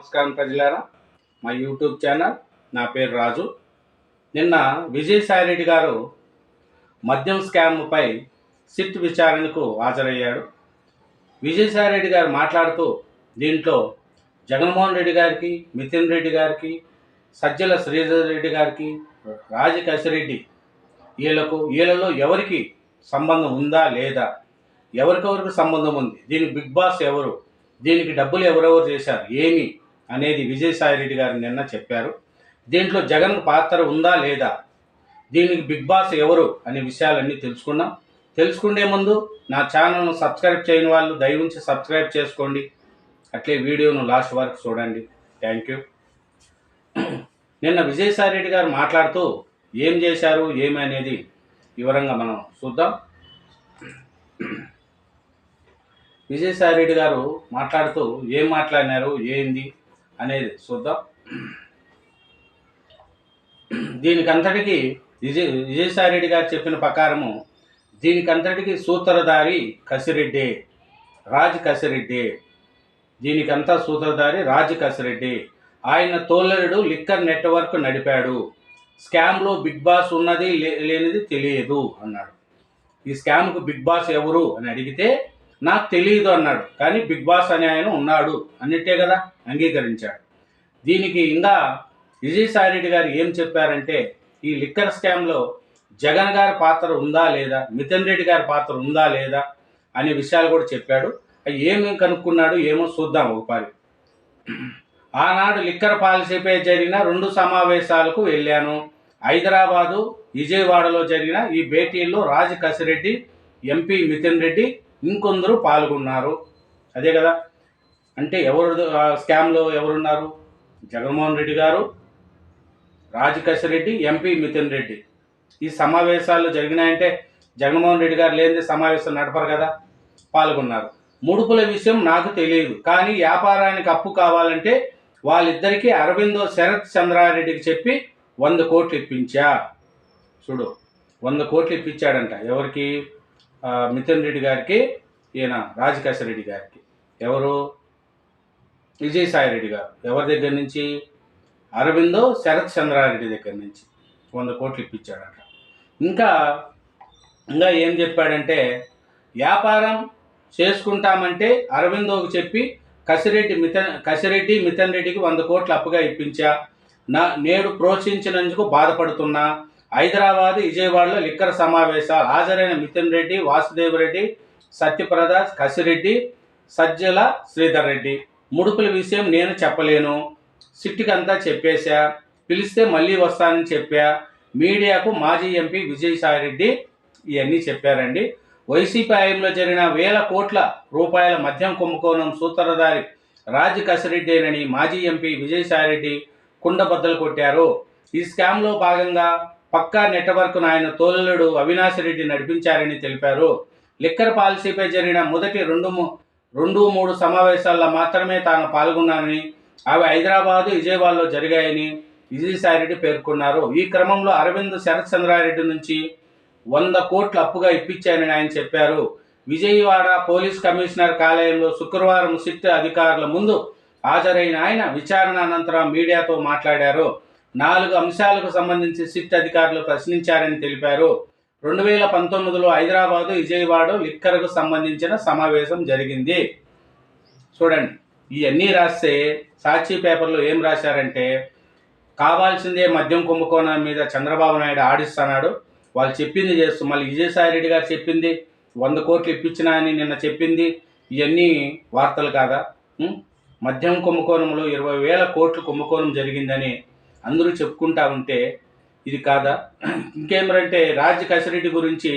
నమస్కారం ప్రజలారా. మా యూట్యూబ్ ఛానల్ నా పేరు రాజు. నిన్న విజయసాయి రెడ్డి గారు మద్యం స్కామ్పై సిట్ విచారణకు హాజరయ్యాడు. విజయసాయిరెడ్డి గారు మాట్లాడుతూ దీంట్లో జగన్మోహన్ రెడ్డి గారికి మితిన్ రెడ్డి గారికి సజ్జల శ్రీధర్ రెడ్డి గారికి రాజకశిరెడ్డి వీళ్ళకు వీళ్ళలో ఎవరికి సంబంధం ఉందా లేదా? ఎవరికెవరికి సంబంధం ఉంది? దీనికి బిగ్ బాస్ ఎవరు? దీనికి డబ్బులు ఎవరెవరు చేశారు? ఏమి? అనేది విజయసాయిరెడ్డి గారు నిన్న చెప్పారు. దీంట్లో జగన్ పాత్ర ఉందా లేదా? దీనికి బిగ్ బాస్ ఎవరు అనే విషయాలన్నీ తెలుసుకున్నాం. తెలుసుకునే ముందు నా ఛానల్ను సబ్స్క్రైబ్ చేయని వాళ్ళు దయవుంచి సబ్స్క్రైబ్ చేసుకోండి. అట్లే వీడియోను లాస్ట్ వరకు చూడండి. Thank you. నిన్న విజయసాయిరెడ్డి గారు మాట్లాడుతూ ఏం చేశారు ఏమి అనేది వివరంగా మనం చూద్దాం. విజయసాయిరెడ్డి గారు మాట్లాడుతూ ఏం మాట్లాడినారు ఏంది? అనేది చూద్దాం. దీనికంతటికి విజయ్ విజయసాయిరెడ్డి గారు చెప్పిన ప్రకారము దీనికంతటికి సూత్రధారి కసిరెడ్డి రాజ్ కసిరెడ్డి. దీనికంతా సూత్రధారి రాజ్ కసిరెడ్డి. ఆయన తోలరుడు లిక్కర్ నెట్వర్క్ నడిపాడు. స్కామ్లో బిగ్ బాస్ ఉన్నది లే- లేనిది తెలియదు అన్నాడు. ఈ స్కామ్కు బిగ్ బాస్ ఎవరు అని అడిగితే నాకు తెలియదు అన్నాడు. కానీ బిగ్ బాస్ అనే ఆయన ఉన్నాడు. అన్నట్టే కదా అంగీకరించాడు. దీనికి ఇంకా విజయసాయిరెడ్డి గారు ఏం చెప్పారంటే ఈ లిక్కర్ స్కామ్లో జగన్ గారి పాత్ర ఉందా లేదా మిథున్ రెడ్డి గారి పాత్ర ఉందా లేదా అనే విషయాలు కూడా చెప్పాడు. అవి ఏమేమి కనుక్కున్నాడు ఏమో చూద్దాం ఒకపారి ఆనాడు లిక్కర్ పాలసీపై జరిగిన రెండు సమావేశాలకు వెళ్ళాను. హైదరాబాదు విజయవాడలో జరిగిన ఈ భేటీల్లో రాజ్ కసిరెడ్డి ఎంపీ మిథున్ రెడ్డి ఇంకొందరు పాల్గొన్నారు. అదే కదా? అంటే ఎవరు స్కామ్లో ఎవరున్నారు? జగన్మోహన్ రెడ్డి గారు రాజ్ రెడ్డి ఎంపీ మిథున్ రెడ్డి. ఈ సమావేశాలు జరిగినాయంటే జగన్మోహన్ రెడ్డి గారు లేనిదే సమావేశం నడపరు కదా? పాల్గొన్నారు. ముడుపుల విషయం నాకు తెలియదు. కానీ వ్యాపారానికి అప్పు కావాలంటే వాళ్ళిద్దరికీ అరవిందో శరత్ చంద్రారెడ్డికి చెప్పి వంద కోట్లు ఇప్పించా. చూడు వంద కోట్లు ఇప్పించాడంట. ఎవరికి? మిథున్ రెడ్డి గారికి ఈయన రాజకేశ్వర రెడ్డి గారికి. ఎవరు? విజయసాయి రెడ్డి గారు. ఎవరి దగ్గర నుంచి? అరవిందో శరత్ చంద్రారెడ్డి దగ్గర నుంచి. వంద కోట్లు ఇప్పించాడట. ఇంకా ఇంకా ఏం చెప్పాడంటే వ్యాపారం చేసుకుంటామంటే అరవిందోకి చెప్పి కసిరెడ్డి మిథన్ కసిరెడ్డి మిథన్ రెడ్డికి వంద కోట్లు అప్పుగా ఇప్పించా. నా నేడు ప్రోత్సహించినందుకు బాధపడుతున్నా. హైదరాబాద్ విజయవాడలో లిక్కర్ సమావేశాలు. హాజరైన మిథున్ రెడ్డి వాసుదేవ్ రెడ్డి సత్యప్రదాస్ కసిరెడ్డి సజ్జల శ్రీధర్ రెడ్డి. ముడుపుల విషయం నేను చెప్పలేను. సిట్టికంతా చెప్పేశా. పిలిస్తే మళ్ళీ వస్తానని చెప్పా. మీడియాకు మాజీ ఎంపీ విజయసాయిరెడ్డి ఇవన్నీ చెప్పారండి. వైసీపీ హయాంలో జరిగిన వేల కోట్ల రూపాయల మద్యం కుంభకోణం సూత్రధారి రాజ్ కసిరెడ్డేనని మాజీ ఎంపీ విజయసాయిరెడ్డి కుండబద్దలు కొట్టారు. ఈ స్కామ్లో భాగంగా పక్కా నెట్వర్క్ను ఆయన తోలుడు అవినాష్ రెడ్డి నడిపించారని తెలిపారు. లిక్కర్ పాలసీపై జరిగిన మొదటి రెండు రెండు మూడు సమావేశాల్లో మాత్రమే తాను పాల్గొన్నానని అవి హైదరాబాదు విజయవాడలో జరిగాయని విజయసాయిరెడ్డి పేర్కొన్నారు. ఈ క్రమంలో అరవింద్ శరత్ చంద్రారెడ్డి నుంచి వంద కోట్ల అప్పుగా ఇప్పించానని ఆయన చెప్పారు. విజయవాడ పోలీస్ కమిషనర్ కార్యాలయంలో శుక్రవారం సిట్ అధికారుల ముందు హాజరైన ఆయన విచారణ అనంతరం మీడియాతో మాట్లాడారు. నాలుగు అంశాలకు సంబంధించి సిట్ అధికారులు ప్రశ్నించారని తెలిపారు. రెండు వేల పంతొమ్మిదిలో హైదరాబాదు విజయవాడ లిక్కర్కు సంబంధించిన సమావేశం జరిగింది. చూడండి ఇవన్నీ రాస్తే సాక్షి పేపర్లో ఏం రాశారంటే కావాల్సిందే మద్యం కుంభకోణం మీద చంద్రబాబు నాయుడు ఆడిస్తున్నాడు. వాళ్ళు చెప్పింది చేస్తూ మళ్ళీ విజయసాయి రెడ్డి గారు చెప్పింది వంద కోట్లు ఇప్పించినా అని నిన్న చెప్పింది ఇవన్నీ వార్తలు కాదా? మద్యం కుంభకోణంలో ఇరవై వేల కోట్లు కుంభకోణం జరిగిందని అందరూ చెప్పుకుంటా ఉంటే ఇది కాదా? ఇంకేమరంటే రాజ్ కసిరెడ్డి గురించి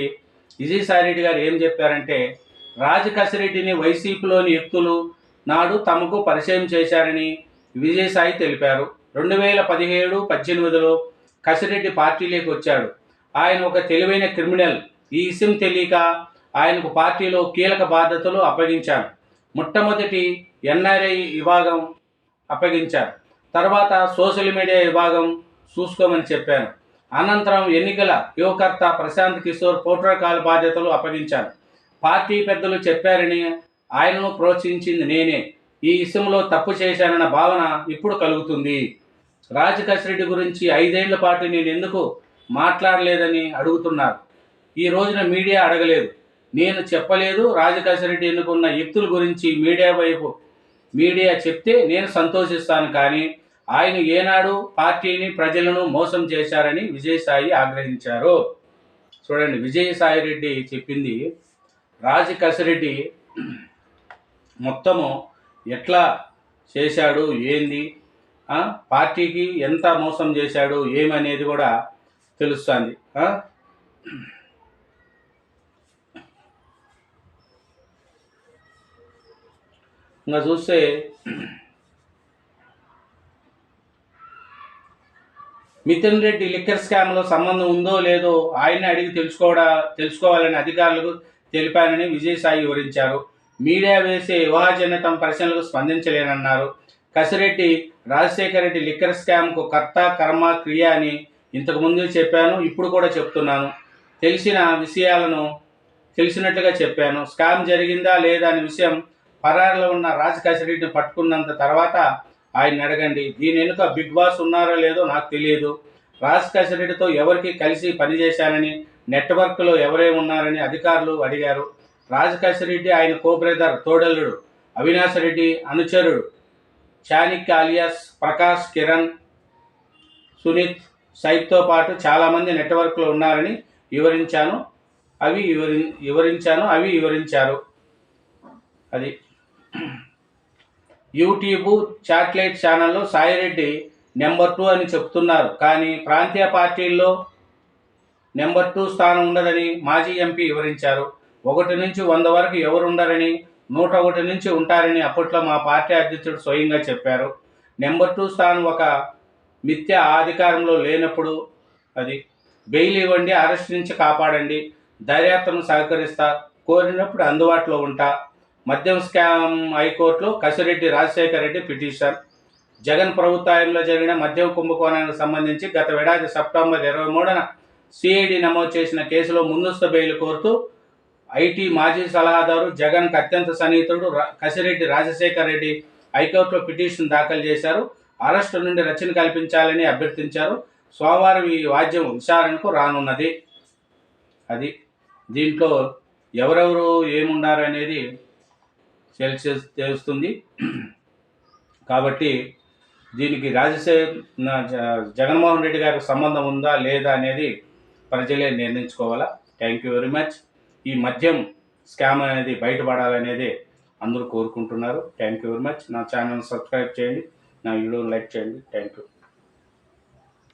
విజయసాయి రెడ్డి గారు ఏం చెప్పారంటే రాజ్ కసిరెడ్డిని వైసీపీలోని వ్యక్తులు నాడు తమకు పరిచయం చేశారని విజయసాయి తెలిపారు. రెండు వేల పదిహేడు పద్దెనిమిదిలో కసిరెడ్డి పార్టీలోకి వచ్చాడు. ఆయన ఒక తెలివైన క్రిమినల్. ఈ విషయం తెలియక ఆయనకు పార్టీలో కీలక బాధ్యతలు అప్పగించాను మొట్టమొదటి ఎన్ఆర్ఐ విభాగం అప్పగించారు. తర్వాత సోషల్ మీడియా విభాగం చూసుకోమని చెప్పాను. అనంతరం ఎన్నికల యువకర్త ప్రశాంత్ కిషోర్ ప్రోటోకాల్ బాధ్యతలు అప్పగించాను పార్టీ పెద్దలు చెప్పారని ఆయనను ప్రోత్సహించింది నేనే. ఈ విషయంలో తప్పు చేశానన్న భావన ఇప్పుడు కలుగుతుంది. రాజకసిరెడ్డి గురించి ఐదేళ్ళ పాటు నేను ఎందుకు మాట్లాడలేదని అడుగుతున్నారు. ఈ రోజున మీడియా అడగలేదు. నేను చెప్పలేదు రాజకసిరెడ్డి ఎన్నుకున్న వ్యక్తుల గురించి మీడియా వైపు మీడియా చెప్తే నేను సంతోషిస్తాను కానీ ఆయన ఏనాడు పార్టీని ప్రజలను మోసం చేశారని విజయసాయి ఆగ్రహించారు. చూడండి విజయసాయి రెడ్డి చెప్పింది రాజకసిరెడ్డి మొత్తము ఎట్లా చేశాడు ఏంది పార్టీకి ఎంత మోసం చేశాడు ఏమనేది కూడా తెలుస్తుంది. ఇంకా చూస్తే మిథున్ రెడ్డి లిక్కర్ స్కామ్లో సంబంధం ఉందో లేదో ఆయన్ని అడిగి తెలుసుకోవడా తెలుసుకోవాలని అధికారులకు తెలిపానని విజయసాయి వివరించారు. మీడియా వేసే యువజనతం ప్రశ్నలకు స్పందించలేనన్నారు. కసిరెడ్డి రాజశేఖర రెడ్డి లిక్కర్ స్కామ్కు కర్త కర్మ క్రియ అని ఇంతకుముందు చెప్పాను ఇప్పుడు కూడా చెప్తున్నాను. తెలిసిన విషయాలను తెలిసినట్లుగా చెప్పాను. స్కామ్ జరిగిందా లేదా అనే విషయం పరారులో ఉన్న రాజ్ కసిరెడ్డిని పట్టుకున్నంత తర్వాత ఆయన అడగండి దీని వెనుక బిగ్ బాస్ ఉన్నారో లేదో నాకు తెలియదు. రాజ్ కసిరెడ్డితో ఎవరికి కలిసి పనిచేశానని నెట్వర్క్లో ఎవరే ఉన్నారని అధికారులు అడిగారు. రాజ్ కసిరెడ్డి ఆయన కోబ్రదర్ తోడల్లుడు. అవినాష్ రెడ్డి అనుచరుడు. చానిక్ ఆలియాస్ ప్రకాష్ కిరణ్ సునీత్ సైత్తో పాటు చాలామంది నెట్వర్క్లో ఉన్నారని వివరించాను. అవి వివరి వివరించాను అవి వివరించారు. అది. యూట్యూబ్ చాట్లైట్ ఛానల్లో సాయిరెడ్డి నెంబర్ టూ అని చెప్తున్నారు. కానీ ప్రాంతీయ పార్టీల్లో నెంబర్ టూ స్థానం ఉండదని మాజీ ఎంపీ వివరించారు. ఒకటి నుంచి వంద వరకు ఎవరుండరని నూట ఒకటి నుంచి ఉంటారని అప్పట్లో మా పార్టీ అధ్యక్షుడు స్వయంగా చెప్పారు. నెంబర్ టూ స్థానం ఒక మిథ్య అధికారంలో లేనప్పుడు అది బెయిల్ ఇవ్వండి అరెస్ట్ నుంచి కాపాడండి దర్యాప్తును సహకరిస్తా కోరినప్పుడు అందుబాటులో ఉంటా మద్యం స్కామ్ హైకోర్టులో కసిరెడ్డి రాజశేఖర రెడ్డి పిటిషన్. జగన్ ప్రభుత్వంలో జరిగిన మద్యం కుంభకోణానికి సంబంధించి గత ఏడాది సెప్టెంబర్ ఇరవై మూడున సిఐడి నమోదు చేసిన కేసులో ముందస్తు బెయిల్ కోరుతూ ఐటీ మాజీ సలహాదారు జగన్కు అత్యంత సన్నిహితుడు కసిరెడ్డి రాజశేఖర రెడ్డి హైకోర్టులో పిటిషన్ దాఖలు చేశారు. అరెస్టు నుండి రక్షణ కల్పించాలని అభ్యర్థించారు. సోమవారం ఈ వాద్యం విచారణకు రానున్నది. అది దీంట్లో ఎవరెవరు ఏమున్నారు అనేది సెల్సియస్ తెలుస్తుంది. కాబట్టి దీనికి రాజశేఖర్ జగన్మోహన్ రెడ్డి గారికి సంబంధం ఉందా లేదా అనేది ప్రజలే నిర్ణయించుకోవాలా? థ్యాంక్ యూ వెరీ మచ్ ఈ మద్యం స్కామ్ అనేది బయటపడాలనేది అందరూ కోరుకుంటున్నారు. థ్యాంక్ యూ వెరీ మచ్ నా ఛానల్ సబ్స్క్రైబ్ చేయండి. నా వీడియోని లైక్ చేయండి. Thank you